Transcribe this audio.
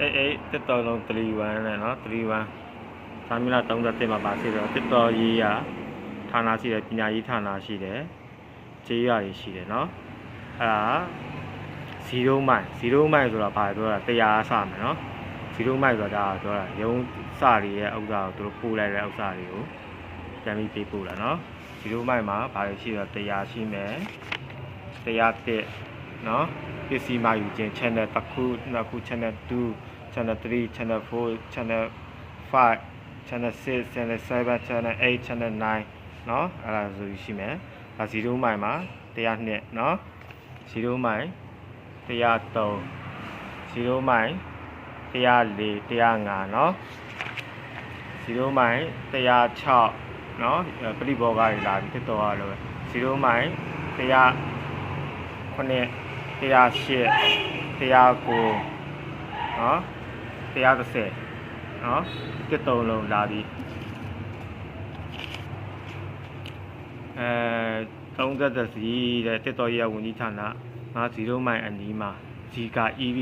အေးအေးတစ်တော်လုံး31နဲ့နော်31စာမျက်နှာ31မှာပါရှိတော့တစ်တော်ရေးရဌာနရှိတယ်ပညာရေးဌာနရှိတယ်ကျေးရွာတွေရှိတယ်နော်အဲ့ဒါ0မိုင်0မိုင်ဆိုတာဘာပြောတာတရားအစမယ်နော်0မိုင်ဆိုတာဒါပြောတာရုံးစတွေရဲ့ဥစ္စာကိုသူတို့ပို့လိုက်တဲ့ဥစ္စာတွေကိုပြန်ပြီးပေးပို့လာနော်0မိုင်မှာဘာတွေရှိတော့တရားရှိမယ်တရားတစ် နော်ပစ္စည်းမှယူခြင်း channel တစ်ခုနှစ်ခု channel 2 channel 3 channel 4 channel 5 channel 6 channel 7 channel 8 channel 9เนาะအဲ့ဒါဆိုရှိမယ်ဒါ0မိုင်မှာ100နှစ်เนาะ0မိုင်103 0မိုင်104 105เนาะ0မိုင်106เนาะပြိဘောကတွေလာပြီးတက်တော်ရလို့0မိုင်100ခုနှစ် 108 109နော်130နော်တစ်သုံးလုံးလာပြီးအဲ30သစီတဲ့တစ်တော်ရဝန်ကြီးဌာန90မိုင်အနီးမှာဇီကာ EV